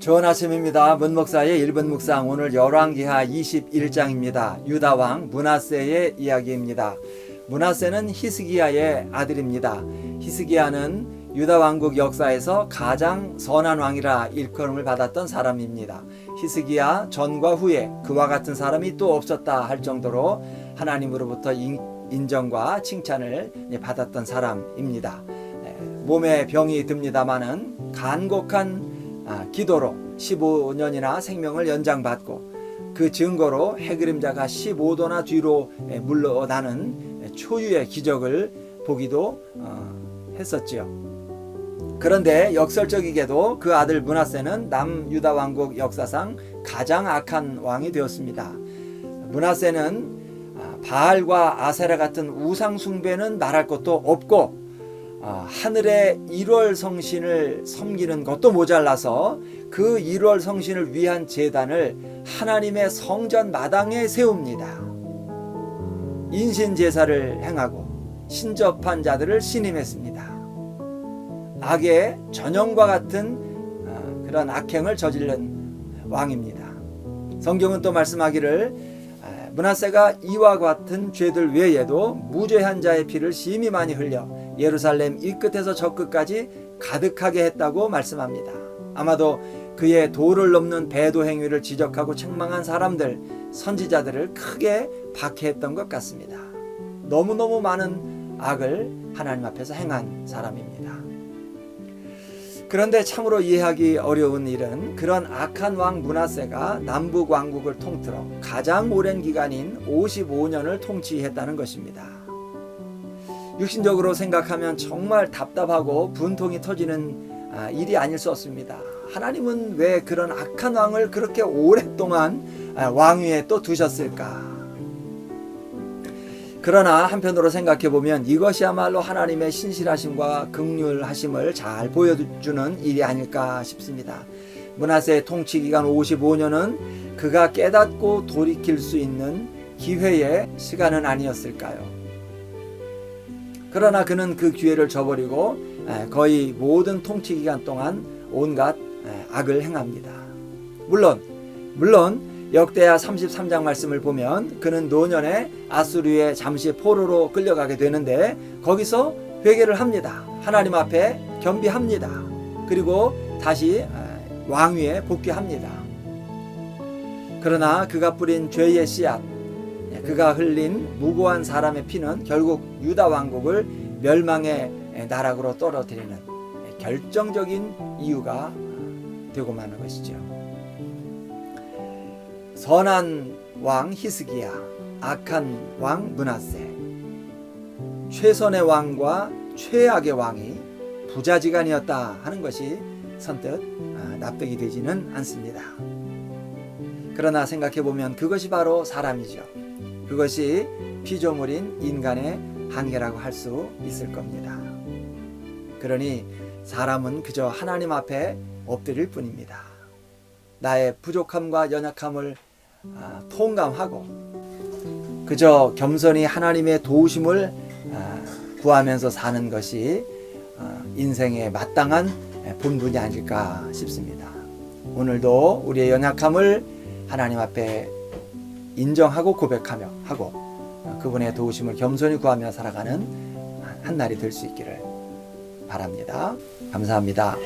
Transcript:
좋은 아침입니다. 문목사의 1분 묵상 오늘 열왕기하 21장입니다. 유다왕 문하세의 이야기입니다. 문하세는 히스기야의 아들입니다. 히스기야는 유다 왕국 역사에서 가장 선한 왕이라 일컬음을 받았던 사람입니다. 히스기야 전과 후에 그와 같은 사람이 또 없었다 할 정도로 하나님으로부터 인, 인정과 칭찬을 받았던 사람입니다. 네, 몸에 병이 듭니다마는 간곡한 아, 기도로 15년이나 생명을 연장받고 그 증거로 해그림자가 15도나 뒤로 에, 물러나는 초유의 기적을 보기도 어, 했었지요. 그런데 역설적이게도 그 아들 문하세는 남유다 왕국 역사상 가장 악한 왕이 되었습니다. 문하세는 아, 바알과 아세라 같은 우상 숭배는 말할 것도 없고 아, 하늘의 1월 성신을 섬기는 것도 모자라서 그 1월 성신을 위한 제단을 하나님의 성전 마당에 세웁니다. 인신 제사를 행하고 신접한 자들을 신임했습니다. 악의 전형과 같은 아, 그런 악행을 저지른 왕입니다. 성경은 또 말씀하기를 아, 문하세가 이와 같은 죄들 외에도 무죄한 자의 피를 심히 많이 흘려 예루살렘 이 끝에서 저 끝까지 가득하게 했다고 말씀합니다. 아마도 그의 도를 넘는 배도 행위를 지적하고 책망한 사람들, 선지자들을 크게 박해했던 것 같습니다. 너무너무 많은 악을 하나님 앞에서 행한 사람입니다. 그런데 참으로 이해하기 어려운 일은 그런 악한 왕 문하세가 남북 왕국을 통틀어 가장 오랜 기간인 55년을 통치했다는 것입니다. 육신적으로 생각하면 정말 답답하고 분통이 터지는 아, 일이 아닐 수 없습니다. 하나님은 왜 그런 악한 왕을 그렇게 오랫동안 아, 왕위에 또 두셨을까? 그러나 한편으로 생각해 보면 이것이야말로 하나님의 신실하심과 극률하심을 잘 보여주는 일이 아닐까 싶습니다. 문하세 통치 기간 55년은 그가 깨닫고 돌이킬 수 있는 기회의 시간은 아니었을까요? 그러나 그는 그 기회를 저버리고 거의 모든 통치 기간 동안 온갖 악을 행합니다. 물론 물론 역대하 33장 말씀을 보면 그는 노년에 아수르의 잠시 포로로 끌려가게 되는데 거기서 회개를 합니다. 하나님 앞에 겸비합니다. 그리고 다시 왕위에 복귀합니다. 그러나 그가 뿌린 죄의 씨앗, 그가 흘린 무고한 사람의 피는 결국 유다 왕국을 멸망의 나락으로 떨어뜨리는 결정적인 이유가 되고 마는 것이죠. 선한 왕 히스기야, 악한 왕 문하세, 최선의 왕과 최악의 왕이 부자지간이었다 하는 것이 선뜻 아, 납득이 되지는 않습니다. 그러나 생각해 보면 그것이 바로 사람이죠. 그것이 피조물인 인간의 한계라고 할 수 있을 겁니다. 그러니 사람은 그저 하나님 앞에 엎드릴 뿐입니다. 나의 부족함과 연약함을 아, 통감하고 그저 겸손히 하나님의 도우심을 아, 구하면서 사는 것이 아, 인생의 마땅한 본분이 아닐까 싶습니다. 오늘도 우리의 연약함을 하나님 앞에 인정하고 고백하며 하고 그분의 도우심을 겸손히 구하며 살아가는 한 날이 될 수 있기를 바랍니다. 감사합니다.